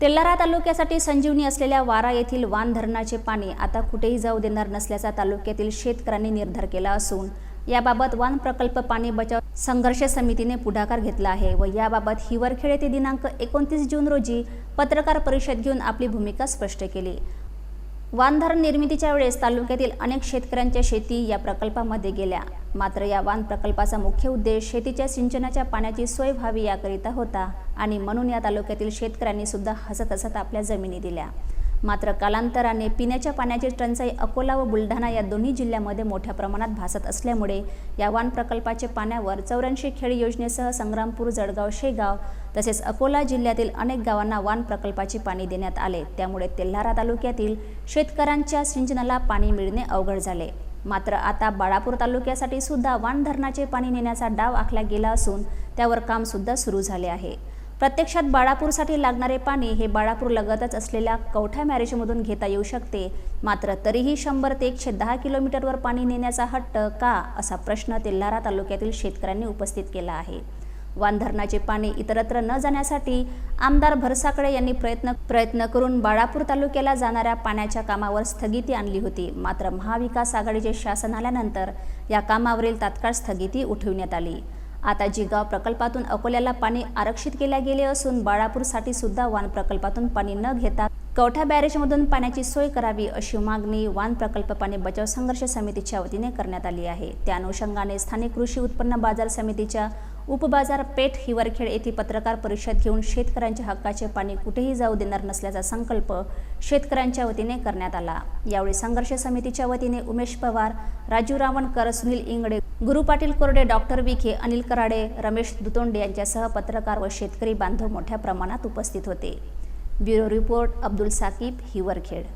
तेल्लारा तालुक्यासाठी संजीवनी असलेल्या वारा येथील वान धरणाचे पाणी आता कुठेही जाऊ देणार नसल्याचा तालुक्यातील शेतकऱ्यांनी निर्धार केला असून याबाबत वान प्रकल्प पाणी बचाव संघर्ष समितीने पुढाकार घेतला आहे व याबाबत हिवरखेड येथे दिनांक एकोणतीस जून रोजी पत्रकार परिषद घेऊन आपली भूमिका स्पष्ट केली. वानधरण निर्मितीच्या वेळेस तालुक्यातील अनेक शेतकऱ्यांच्या शेती या प्रकल्पामध्ये गेल्या. मात्र या वान प्रकल्पाचा मुख्य उद्देश शेतीच्या सिंचनाच्या पाण्याची सोय व्हावी याकरिता होता आणि म्हणून या तालुक्यातील शेतकऱ्यांनी सुद्धा हसत हसत आपल्या जमिनी दिल्या. मात्र कालांतराने पिण्याच्या पाण्याची टंचाई अकोला व बुलढाणा या दोन्ही जिल्ह्यामध्ये मोठ्या प्रमाणात भासत असल्यामुळे या वान प्रकल्पाचे पाण्यावर चौऱ्याऐंशी खेड योजनेसह संग्रामपूर जळगाव शेगाव तसेच अकोला जिल्ह्यातील अनेक गावांना वान प्रकल्पाचे पाणी देण्यात आले. त्यामुळे तेल्हारा तालुक्यातील शेतकऱ्यांच्या सिंचनाला पाणी मिळणे अवघड झाले. मात्र आता बाळापूर तालुक्यासाठी सुद्धा वान धरणाचे पाणी नेण्याचा डाव आखला गेला असून त्यावर कामसुद्धा सुरू झाले आहे. प्रत्यक्षात बाळापूरसाठी लागणारे पाणी हे बाळापूर लगतच असलेल्या कवठा मॅरेजमधून घेता येऊ शकते. मात्र तरीही शंभर ते एकशे दहा किलोमीटरवर पाणी नेण्याचा हट्ट का असा प्रश्न तेल्हारा तालुक्यातील शेतकऱ्यांनी उपस्थित केला आहे. वान धरणाचे पाणी इतरत्र न जाण्यासाठी आमदार भरसाकडे यांनी प्रयत्न प्रयत्न करून बाळापूर तालुक्याला जाणाऱ्या पाण्याच्या कामावर स्थगिती आणली होती. मात्र महाविकास आघाडीचे शासन आल्यानंतर या कामावरील तात्काळ स्थगिती उठविण्यात आली. आता जिगाव प्रकल्पातून अकोल्याला पाणी आरक्षित केले गेले असून बाळापूरसाठी सुद्धा वान प्रकल्पातून पाणी न घेता कवठा बॅरेजमधून पाण्याची सोय करावी अशी मागणी वान प्रकल्प पाणी बचाव संघर्ष समितीच्या वतीने करण्यात आली आहे. त्या अनुषंगाने स्थानिक कृषी उत्पन्न बाजार समितीच्या उपबाजारपेठ हिवरखेड येथे पत्रकार परिषद घेऊन शेतकऱ्यांच्या हक्काचे पाणी कुठेही जाऊ देणार नसल्याचा संकल्प शेतकऱ्यांच्या वतीने करण्यात आला. यावेळी संघर्ष समितीच्या वतीने उमेश पवार राजू रावणकर सुनील इंगडे गुरु पाटील कोरडे डॉक्टर विखे अनिल कराडे रमेश दुतोंडे यांच्यासह पत्रकार व शेतकरी बांधव मोठ्या प्रमाणात उपस्थित होते. Bureau report Abdul Saqib Hiwarkhed.